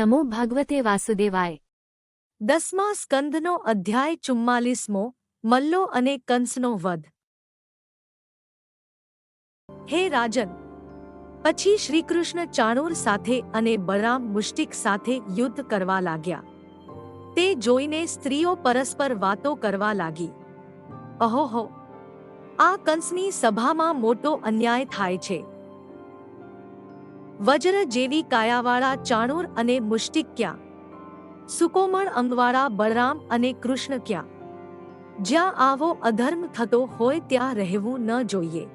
નમો ભગવતે વાસુદેવાય દસમા સ્કંદનો અધ્યાય ચુમ્માલીસમો મલ્લો અને કંસનો વધ હે રાજન પછી શ્રીકૃષ્ણ ચાણૂર સાથે અને બળરામ મુષ્ટિક સાથે યુદ્ધ કરવા લાગ્યા તે જોઈને સ્ત્રીઓ પરસ્પર વાતો કરવા લાગી અહોહો આ કંસની સભામાં મોટો અન્યાય થાય છે વજ્ર જેવી કાયાવાળા ચાણૂર અને મુષ્ટિક ક્યાં? સુકોમળ અંગવાળા બળરામ અને કૃષ્ણ ક્યાં? જ્યાં આવો અધર્મ થતો હોય ત્યાં રહેવું ન જોઈએ.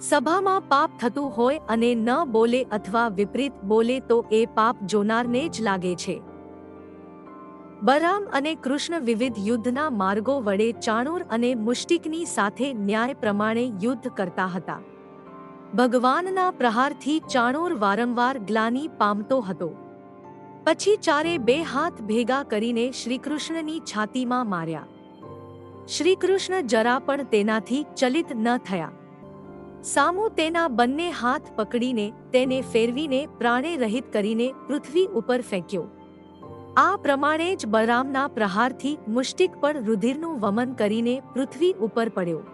સભામાં પાપ થતું હોય અને ન બોલે અથવા વિપરીત બોલે તો એ પાપ જોનારને જ લાગે છે. બરામ અને કૃષ્ણ વિવિધ યુદ્ધના માર્ગો વડે ચાણૂર અને મુષ્ટિકની સાથે ન્યાય પ્રમાણે યુદ્ધ કરતા હતા. ભગવાનના પ્રહારથી ચાણોર વારંવાર ગ્લાની પામતો હતો. પછી ચારે બે હાથ ભેગા કરીને શ્રીકૃષ્ણની છાતીમાં માર્યા. શ્રીકૃષ્ણ જરા પણ તેનાથી ચલિત ન થયા. સામુ તેના બંને હાથ પકડીને તેને ફેરવીને પ્રાણે રહિત કરીને પૃથ્વી ઉપર ફેંક્યો. આ પ્રમાણે જ બરામના પ્રહારથી મુષ્ટિક પર રુધિરનું વમન કરીને પૃથ્વી ઉપર પડ્યો.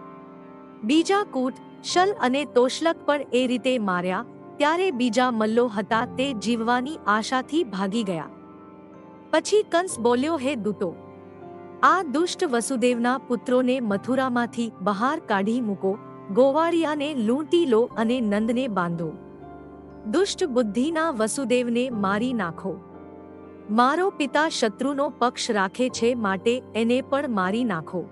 બીજા કૂટ, શલ અને તોશલક પણ એ રીતે માર્યા, ત્યારે બીજા મલ્લો હતા તે જીવવાની આશાથી ભાગી ગયા. પછી કંસ બોલ્યો, હે દૂતો, આ દુષ્ટ વસુદેવના પુત્રોને મથુરામાંથી બહાર કાઢી મૂકો, ગોવાળિયાને લૂંટી લો અને નંદને બાંધો. દુષ્ટ બુદ્ધિના વસુદેવને મારી નાખો. મારો પિતા શત્રુનો પક્ષ રાખે છે માટે એને પણ મારી નાખો.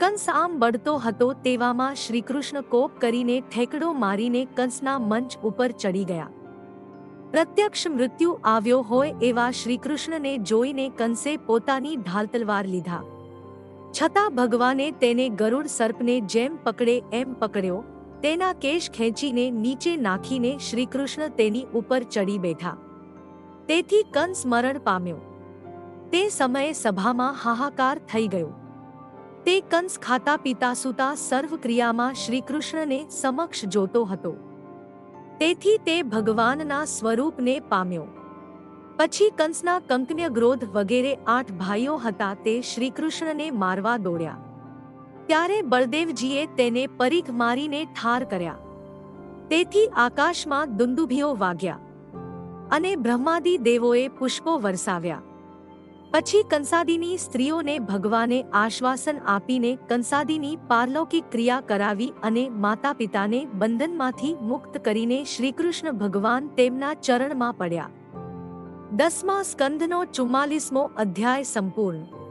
કંસ આમ બળતો હતો તેવામાં શ્રીકૃષ્ણ કોપ કરીને ઠેકડો મારીને કંસના મંચ ઉપર ચડી ગયા. પ્રત્યક્ષ મૃત્યુ આવ્યો હોય એવા શ્રીકૃષ્ણને જોઈને કંસે પોતાની ઢાલ તલવાર લીધા. છતાં ભગવાને તેને ગરુડ સર્પને જેમ પકડે એમ પકડ્યો, તેના કેશ ખેંચીને નીચે નાખીને શ્રીકૃષ્ણ તેની ઉપર ચડી બેઠા. તેથી કંસ મરણ પામ્યો. તે સમયે સભામાં હાહાકાર થઈ ગયો. તે કંસ ખાતા પીતા સૂતા સર્વ ક્રિયામાં શ્રીકૃષ્ણને સમક્ષ જોતો હતો. તેથી તે ભગવાનના સ્વરૂપને પામ્યો. પછી કંસના કંકન્ય ગ્રોધ વગેરે આઠ ભાઈઓ હતા તે શ્રીકૃષ્ણને મારવા દોડ્યા. ત્યારે બળદેવજીએ તેને પરીખ મારીને ઠાર કર્યા. તેથી આકાશમાં દુંદુભીઓ વાગ્યા. અને બ્રહ્માદિ દેવોએ પુષ્પો વરસાવ્યા. પછી કંસાદીની સ્ત્રીઓને ભગવાને આશ્વાસન આપીને કંસાદીની પારલૌકિક ક્રિયા કરાવી અને માતા પિતાને બંધનમાંથી મુક્ત કરીને શ્રીકૃષ્ણ ભગવાન તેમના ચરણમાં પડ્યા. દસમા સ્કંદનો ચુમ્માલીસમો અધ્યાય સંપૂર્ણ.